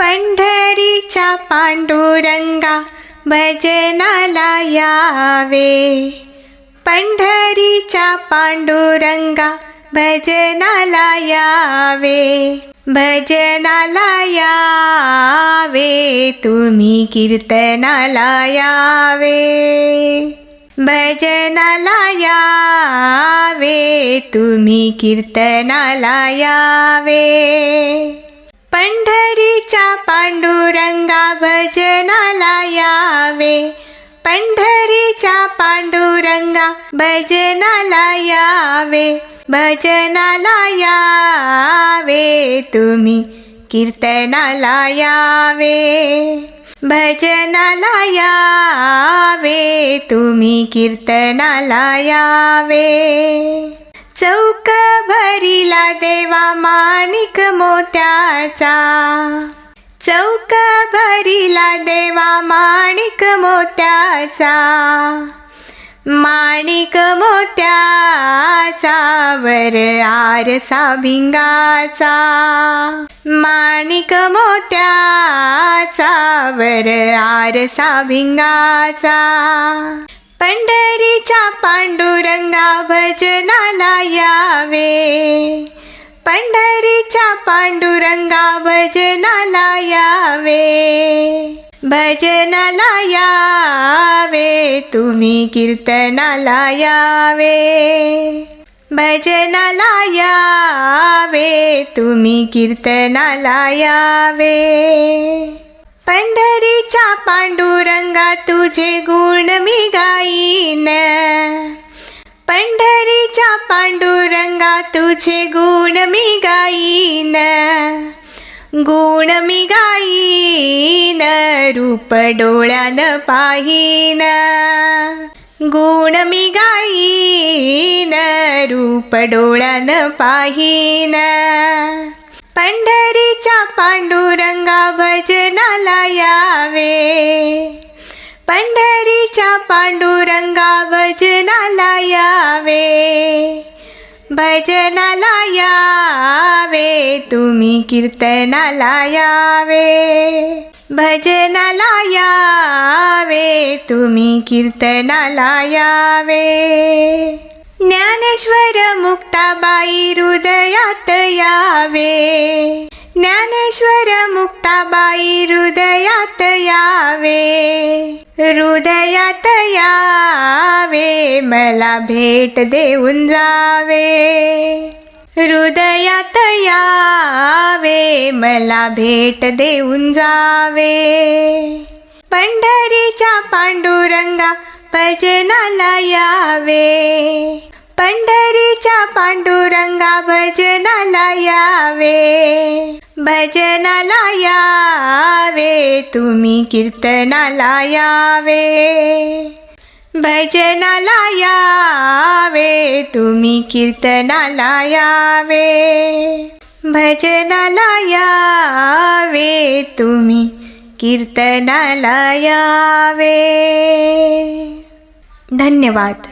पंढरीच्या पांडुरंगा भजनाला यावे. पंढरीच्या पांडुरंगा भजनाला यावे. भजनाला यावे. तुम्ही कीर्तनाला यावे. भजनाला यावे. तुम्ही कीर्तनाला यावे. पंढरीच्या पांडुरंगा भजनाला यावे. पंढरीच्या पांडुरंगा भजनाला यावे. भजनाला यावे तुम्ही कीर्तनाला यावे. भजनाला यावे तुम्ही कीर्तनाला यावे. चौक भरिला देवा माणिक मोत्याचा. चौक भरिला देवा माणिक मोत्याचा. माणिक मोत्याचा वर आरसा भिंगाचा. माणिक मोत्याचा वर आरसा भिंगाचा. पंढरीच्या पांडुरंगा भजनाला यावे. पंढरीच्या पांडुरंगा भजनाला यावे. भजनाला यावे तुम्ही कीर्तनाला यावे. भजनाला यावे तुम्ही कीर्तनाला यावे. पंढरीच्या पांडुरंगा तुझे गुण मी गाईन. पंढरीच्या पांडुरंगा तुझे गुण मी गाईन. गुण मी गाईन रूप डोळ्यानं पाहीन. गुण मी गाईन रूप डोळ्यानं पाहीन. पंढरीच्या पांडुरंगा भजनाला यावे. पंढरीच्या पांडुरंगा भजनाला यावे. भजनाला यावे तुम्ही कीर्तनाला यावे. भजनाला यावे तुम्ही कीर्तनाला यावे. ज्ञानेश्वर मुक्ताबाई हृदयात यावे. ज्ञानेश्वर मुक्ताबाई हृदयात यावे. हृदयात यावे मला भेट देऊन जावे. हृदयात यावे मला भेट देऊन जावे. पंढरीच्या पांडुरंगा भजनाला यावे. पंढरीच्या पांडुरंगा भजनाला यावे. भजनाला यावे तुम्ही कीर्तनाला यावे. भजनाला यावे तुम्ही कीर्तनाला यावे. भजनाला यावे तुम्ही कीर्तनाला यावे. धन्यवाद.